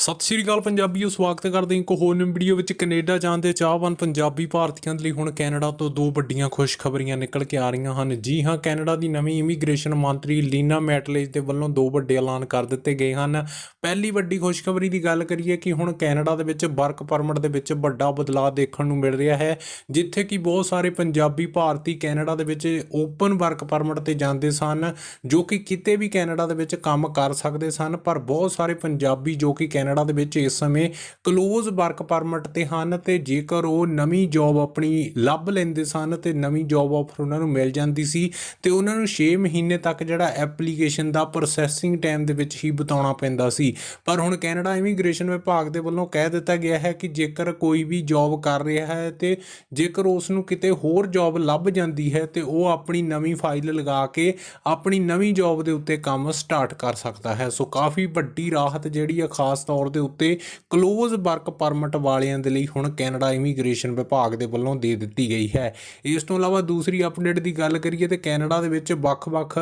ਸਤਿ ਸ਼੍ਰੀ ਅਕਾਲ ਪੰਜਾਬੀਓ, ਸਵਾਗਤ ਕਰਦੇ ਹਾਂ ਇੱਕ ਹੋਰ ਨਵੀਂ ਵੀਡੀਓ ਵਿੱਚ। ਕੈਨੇਡਾ ਜਾਣ ਦੇ ਚਾਹਵਾਨ ਪੰਜਾਬੀ ਭਾਰਤੀਆਂ ਦੇ ਲਈ ਹੁਣ ਕੈਨੇਡਾ ਤੋਂ ਦੋ ਵੱਡੀਆਂ ਖੁਸ਼ਖਬਰੀਆਂ ਨਿਕਲ ਕੇ ਆ ਰਹੀਆਂ ਹਨ। ਜੀ ਹਾਂ, ਕੈਨੇਡਾ ਦੀ ਨਵੀਂ ਇਮੀਗ੍ਰੇਸ਼ਨ ਮੰਤਰੀ ਲੀਨਾ ਮੈਟਲੇਜ ਦੇ ਵੱਲੋਂ ਦੋ ਵੱਡੇ ਐਲਾਨ ਕਰ ਦਿੱਤੇ ਗਏ ਹਨ। ਪਹਿਲੀ ਵੱਡੀ ਖੁਸ਼ਖਬਰੀ ਦੀ ਗੱਲ ਕਰੀਏ ਕਿ ਹੁਣ ਕੈਨੇਡਾ ਦੇ ਵਿੱਚ ਵਰਕ ਪਰਮਿਟ ਦੇ ਵਿੱਚ ਵੱਡਾ ਬਦਲਾਅ ਦੇਖਣ ਨੂੰ ਮਿਲ ਰਿਹਾ ਹੈ, ਜਿੱਥੇ ਕਿ ਬਹੁਤ ਸਾਰੇ ਪੰਜਾਬੀ ਭਾਰਤੀ ਕੈਨੇਡਾ ਦੇ ਵਿੱਚ ਓਪਨ ਵਰਕ ਪਰਮਿਟ ਤੇ ਜਾਂਦੇ ਸਨ, ਜੋ ਕਿ ਕਿਤੇ ਵੀ ਕੈਨੇਡਾ ਦੇ ਵਿੱਚ ਕੰਮ ਕਰ ਸਕਦੇ ਸਨ, ਪਰ ਬਹੁਤ ਸਾਰੇ ਪੰਜਾਬੀ ਜੋ ਕਿ ਕੈਨੇਡਾ ਕੈਨੇਡਾ ਦੇ ਵਿੱਚ ਇਸ ਸਮੇਂ ਕਲੋਜ਼ ਵਰਕ ਪਰਮਿਟ ਤੇ ਹਨ ਤੇ ਜੇਕਰ ਉਹ ਨਵੀਂ ਜੌਬ ਆਪਣੀ ਲੱਭ ਲੈਂਦੇ ਸਨ ਤੇ ਨਵੀਂ ਜੌਬ ਆਫਰ ਉਹਨਾਂ ਨੂੰ ਮਿਲ ਜਾਂਦੀ ਸੀ ਤੇ ਉਹਨਾਂ ਨੂੰ 6 ਮਹੀਨੇ ਤੱਕ ਜਿਹੜਾ ਐਪਲੀਕੇਸ਼ਨ ਦਾ ਪ੍ਰੋਸੈਸਿੰਗ ਟਾਈਮ ਦੇ ਵਿੱਚ ਹੀ ਬਿਤਾਉਣਾ ਪੈਂਦਾ ਸੀ। ਪਰ ਹੁਣ ਕੈਨੇਡਾ ਇਮੀਗ੍ਰੇਸ਼ਨ ਵਿਭਾਗ ਦੇ ਵੱਲੋਂ ਕਹਿ ਦਿੱਤਾ ਗਿਆ ਹੈ ਕਿ ਜੇਕਰ ਕੋਈ ਵੀ ਜੌਬ ਕਰ ਰਿਹਾ ਹੈ ਤੇ ਜੇਕਰ ਉਸ ਨੂੰ ਕਿਤੇ ਹੋਰ ਜੌਬ ਲੱਭ ਜਾਂਦੀ ਹੈ ਤੇ ਉਹ ਆਪਣੀ ਨਵੀਂ ਫਾਈਲ ਲਗਾ ਕੇ ਆਪਣੀ ਨਵੀਂ ਜੌਬ ਦੇ ਉੱਤੇ ਕੰਮ ਸਟਾਰਟ ਕਰ ਸਕਦਾ ਹੈ। ਸੋ ਕਾਫੀ ਵੱਡੀ ਰਾਹਤ ਜਿਹੜੀ ਆ, ਖਾਸ ਤੌਰ ਦੇ ਉੱਤੇ ਕਲੋਜ਼ ਵਰਕ ਪਰਮਿਟ ਵਾਲਿਆਂ ਦੇ ਲਈ ਹੁਣ ਕੈਨੇਡਾ ਇਮੀਗ੍ਰੇਸ਼ਨ ਵਿਭਾਗ ਦੇ ਵੱਲੋਂ ਦੇ ਦਿੱਤੀ ਗਈ ਹੈ। ਇਸ ਤੋਂ ਇਲਾਵਾ ਦੂਸਰੀ ਅਪਡੇਟ ਦੀ ਗੱਲ ਕਰੀਏ ਤੇ ਕੈਨੇਡਾ ਦੇ ਵਿੱਚ ਵੱਖ-ਵੱਖ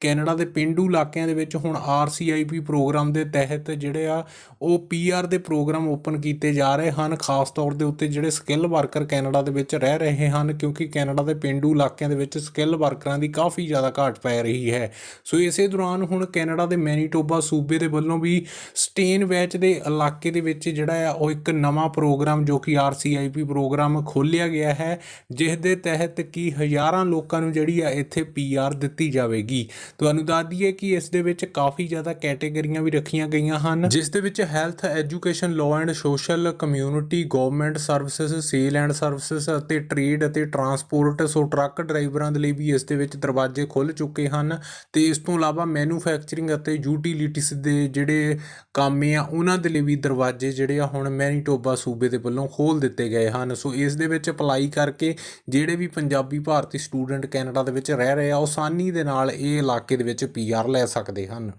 ਕੈਨੇਡਾ ਦੇ ਪਿੰਡੂ ਇਲਾਕਿਆਂ ਦੇ ਵਿੱਚ ਹੁਣ ਆਰਸੀਆਈਪੀ ਪ੍ਰੋਗਰਾਮ ਦੇ ਤਹਿਤ ਜਿਹੜੇ ਆ, ਉਹ ਪੀਆਰ ਦੇ ਪ੍ਰੋਗਰਾਮ ਓਪਨ ਕੀਤੇ ਜਾ ਰਹੇ ਹਨ। ਖਾਸ ਤੌਰ ਦੇ ਉੱਤੇ ਜਿਹੜੇ ਸਕਿੱਲ ਵਰਕਰ ਕੈਨੇਡਾ ਦੇ ਵਿੱਚ ਰਹਿ ਰਹੇ ਹਨ, ਕਿਉਂਕਿ ਕੈਨੇਡਾ ਦੇ ਪਿੰਡੂ ਇਲਾਕਿਆਂ ਦੇ ਵਿੱਚ ਸਕਿੱਲ ਵਰਕਰਾਂ ਦੀ ਕਾਫੀ ਜ਼ਿਆਦਾ ਘਾਟ ਪੈ ਰਹੀ ਹੈ। ਸੋ ਇਸੇ ਦੌਰਾਨ ਹੁਣ ਕੈਨੇਡਾ ਦੇ ਮੈਨੀਟੋਬਾ ਸੂਬੇ ਦੇ ਵੱਲੋਂ ਵੀ ਸਟੇਨ ਵੈਚ ਦੇ ਇਲਾਕੇ ਦੇ ਵਿੱਚ ਜਿਹੜਾ ਆ, ਉਹ ਇੱਕ ਨਵਾਂ ਪ੍ਰੋਗਰਾਮ ਜੋ ਕਿ ਆਰਸੀਆਈਪੀ ਪ੍ਰੋਗਰਾਮ ਖੋਲ੍ਹਿਆ ਗਿਆ ਹੈ, ਜਿਸ ਦੇ ਤਹਿਤ ਕੀ ਹਜ਼ਾਰਾਂ ਲੋਕਾਂ ਨੂੰ ਜਿਹੜੀ ਆ, ਇੱਥੇ ਪੀਆਰ ਦਿੱਤੀ ਜਾਵੇਗੀ। ਤੁਹਾਨੂੰ ਦੱਸ ਦਈਏ ਕਿ ਇਸ ਦੇ ਵਿੱਚ ਕਾਫੀ ਜ਼ਿਆਦਾ ਕੈਟੇਗਰੀਆਂ ਵੀ ਰੱਖੀਆਂ ਗਈਆਂ ਹਨ। ਜਿਸ ਦੇ ਵਿੱਚ health, education law and social community government services sale and services ਅਤੇ ਟ੍ਰੇਡ ਅਤੇ ਟਰਾਂਸਪੋਰਟ ਸੋ ਟਰੱਕ ਡਰਾਈਵਰਾਂ ਦੇ ਲਈ ਵੀ ਇਸ ਦੇ ਵਿੱਚ ਦਰਵਾਜ਼ੇ ਖੁੱਲ ਚੁੱਕੇ ਹਨ। ਤੇ ਇਸ ਤੋਂ ਇਲਾਵਾ ਮੈਨੂਫੈਕਚਰਿੰਗ ਅਤੇ ਯੂਟਿਲਿਟੀਜ਼ ਦੇ ਜਿਹੜੇ ਕੰਮ ਆ, ਉਹਨਾਂ ਉਹਨਾਂ ਦੇ ਲਈ ਵੀ ਦਰਵਾਜ਼ੇ ਜਿਹੜੇ ਆ ਹੁਣ ਮੈਨੀਟੋਬਾ ਸੂਬੇ ਦੇ ਵੱਲੋਂ ਖੋਲ ਦਿੱਤੇ ਗਏ ਹਨ। ਸੋ ਇਸ ਦੇ ਵਿੱਚ ਅਪਲਾਈ ਕਰਕੇ ਜਿਹੜੇ ਵੀ ਪੰਜਾਬੀ ਭਾਰਤੀ ਸਟੂਡੈਂਟ ਕੈਨੇਡਾ ਦੇ ਵਿੱਚ ਰਹਿ ਰਹੇ ਆ, ਉਹ ਆਸਾਨੀ ਦੇ ਨਾਲ ਇਹ ਇਲਾਕੇ ਦੇ ਵਿੱਚ ਪੀਆਰ ਲੈ ਸਕਦੇ ਹਨ।